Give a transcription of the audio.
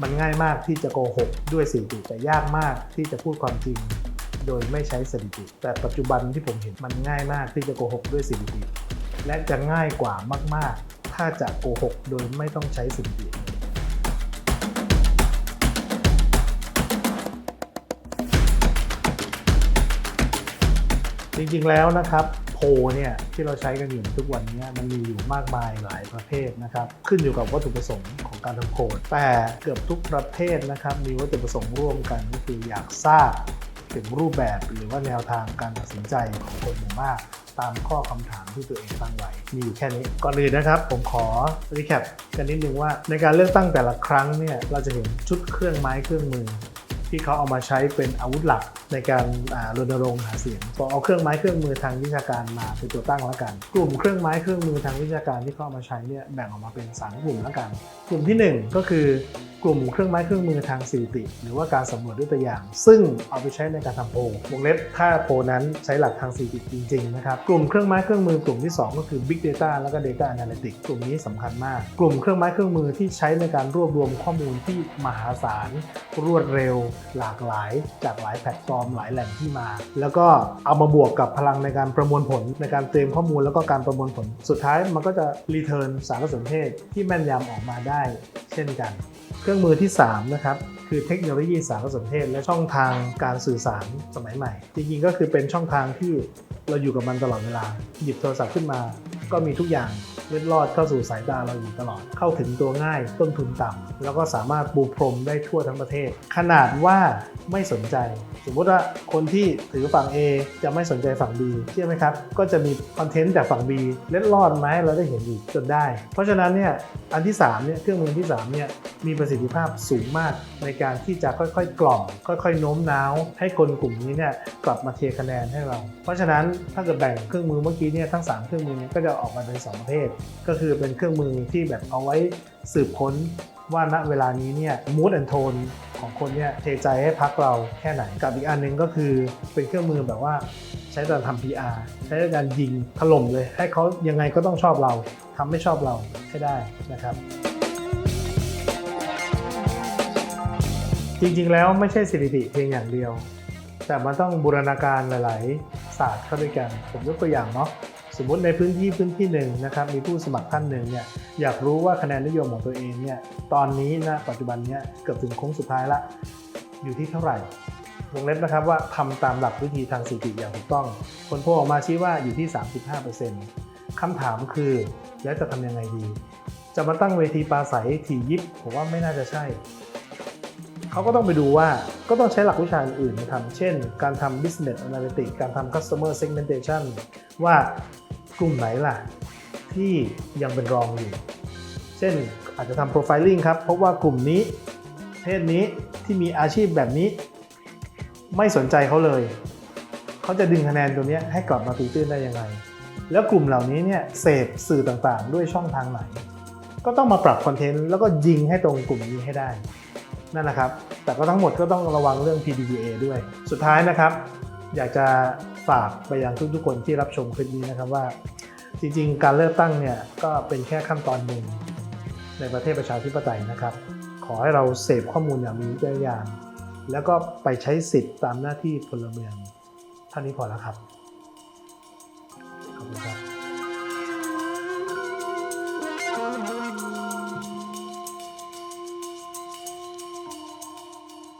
มันง่ายมากที่จะโกหกด้วยสถิติแต่ยากมากที่จะพูดความจริง โดยไม่ใช้สถิติ แต่ปัจจุบันที่ผมเห็นมันง่ายมากที่จะโกหกด้วยสถิติ และจะง่ายกว่ามาก ๆ ถ้าจะโกหกโดยไม่ต้องใช้สถิติจริงๆแล้วนะครับ เนี่ยที่เราใช้กันอยู่ทุกวันนี้มันมีอยู่มากมายหลายประเภทนะครับขึ้นอยู่กับวัตถุประสงค์ของการทำโพแต่เกือบทุกประเภทนะครับมีวัตถุประสงค์ร่วมกันก็คืออยากทราบถึงรูปแบบหรือว่าแนวทางการตัดสินใจของคนหมู่มากตามข้อคำถามที่ตัวเองตั้งไว้ มีอยู่แค่นี้ ก่อนอื่นนะครับ ผมขอรีแคปกันนิดนึงว่า ในการเลือกตั้งแต่ละครั้งเนี่ย เราจะเห็นชุดเครื่องไม้เครื่องมือ ที่เขาเอามาใช้เป็นอาวุธหลัก ในการรณรงค์หาเสียงก็เอาเครื่องไม้เครื่องมือทางวิชาการมาเป็นตัวตั้งแล้วกัน กลุ่มเครื่องไม้เครื่องมือทางวิชาการที่เขาเอามาใช้เนี่ยแบ่งออกมาเป็นสามกลุ่มแล้วกัน กลุ่มที่หนึ่งก็คือกลุ่มเครื่องไม้เครื่องมือทางสถิติ หรือว่าการสำรวจด้วยตัวอย่าง ซึ่งเอาไปใช้ในการทำโพลวงเล็บถ้าโพลนั้นใช้หลักทางสถิติจริงๆนะครับกลุ่มเครื่องไม้เครื่องมือกลุ่มที่ 2 ก็คือ Big Data แล้วก็ Data Analytics กลุ่มนี้สำคัญมาก กลุ่มเครื่องไม้เครื่องมือที่ใช้ในการรวบรวมข้อมูลที่มหาศาลรวดเร็ว หลากหลายจากหลายแพลตฟอร์มหลายแหล่งที่มา แล้วก็เอามาบวกกับพลังในการประมวลผลในการเตรียมข้อมูลแล้วก็การประมวลผล สุดท้ายมันก็จะรีเทิร์นสารสนเทศที่แม่นยำออกมาได้ เช่นกัน เครื่องมือที่ 3 นะครับคือเทคโนโลยีสารสนเทศและช่องทางการสื่อสารสมัยใหม่ จริงๆก็คือเป็นช่องทางที่เราอยู่กับมันตลอดเวลา หยิบโทรศัพท์ขึ้นมา ก็มีทุกอย่าง เล็ดลอดเข้าสู่สายตาเราอยู่ตลอด เข้าถึงตัวง่ายต้นทุนต่ำแล้วก็สามารถปูพรมได้ทั่วทั้งประเทศ ขนาดว่าไม่สนใจ สมมติว่าคนที่ถือฝั่ง A จะไม่สนใจฝั่ง B เชื่อไหมครับ ก็จะมีคอนเทนต์จากฝั่ง B เล็ดลอดมาให้เราได้เห็นอีกจนได้ เพราะฉะนั้นเนี่ยอันที่3เนี่ยเครื่องมือที่3เนี่ยมีประสิทธิภาพสูงมากในการที่จะค่อยๆ กล่อม ค่อยๆ โน้มน้าว ให้คนกลุ่มนี้เนี่ยกลับมาเทคะแนนให้เรา เพราะฉะนั้นถ้าเกิดแบ่งเครื่องมือเมื่อกี้เนี่ยทั้ง 3 เครื่องมือเนี่ยก็จะออกมาเป็นสองประเภทก็คือเป็นเครื่องมือที่แบบเอาไว้สืบค้นว่าณเวลานี้เนี่ยมูดแอนโทนของคนเนี่ยเทใจให้พักเราแค่ไหน กับอีกอันหนึงก็คือเป็นเครื่องมือแบบว่าใช้ตอนทำ PR ใช้ในการยิงถล่มเลย ให้เขายังไงก็ต้องชอบเราทำไม่ชอบเราให้ได้นะครับ จริงๆแล้วไม่ใช่สถิติเพียงอย่างเดียว แต่มันต้องบูรณาการหลาย ๆ ศาสตร์เข้าด้วยกัน ผมยกตัวอย่างเนาะ สมมติในพื้นที่พื้นที่หนึ่งนะครับมีผู้สมัครท่านหนึ่งเนี่ยอยากรู้ว่าคะแนนนิยมของตัวเองเนี่ยตอนนี้นะปัจจุบันเนี่ยเกือบถึงโค้งสุดท้ายละอยู่ที่เท่าไหร่วงเล็บนะครับว่าทำตามหลักวิธีทางสถิติอย่างถูกต้อง ผลโพลออกมาชี้ว่าอยู่ที่ 35%คำถามคือ แล้วจะทำยังไงดี จะมาตั้งเวทีปราศัยถี่ยิบผมว่าไม่น่าจะใช่ เขาก็ต้องไปดูว่าก็ต้องใช้หลักวิชาอื่นมาทำเช่น การทำ business analytics การทำ customer segmentation ว่า กลุ่มไหนล่ะ ที่ยังเป็นรองอยู่ เช่นอาจจะทำ profiling ครับพบว่ากลุ่มนี้เพศนี้ที่มีอาชีพแบบนี้ ไม่สนใจเขาเลย เขาจะดึงคะแนนตัวเนี้ยให้กลับมาตีตื้นได้ยังไง แล้วกลุ่มเหล่านี้เนี่ยเสพสื่อต่างๆ ด้วยช่องทางไหน ก็ต้องมาปรับคอนเทนต์แล้วก็ยิงให้ตรงกลุ่มนี้ให้ได้นั่นแหละครับ แต่ก็ทั้งหมดก็ต้องระวังเรื่อง PDPA ด้วย สุดท้ายนะครับ อยากจะ ฝากไปยังทุกๆคนที่รับชมคลิปนี้นะครับว่า จริงๆ การเลือกตั้งเนี่ยก็เป็นแค่ขั้นตอนหนึ่งในประเทศประชาธิปไตยนะครับ ขอให้เราเสพข้อมูลอย่างมีวิจารณญาณแล้วก็ไปใช้สิทธิ์ตามหน้าที่พลเมืองเท่านี้พอแล้วครับ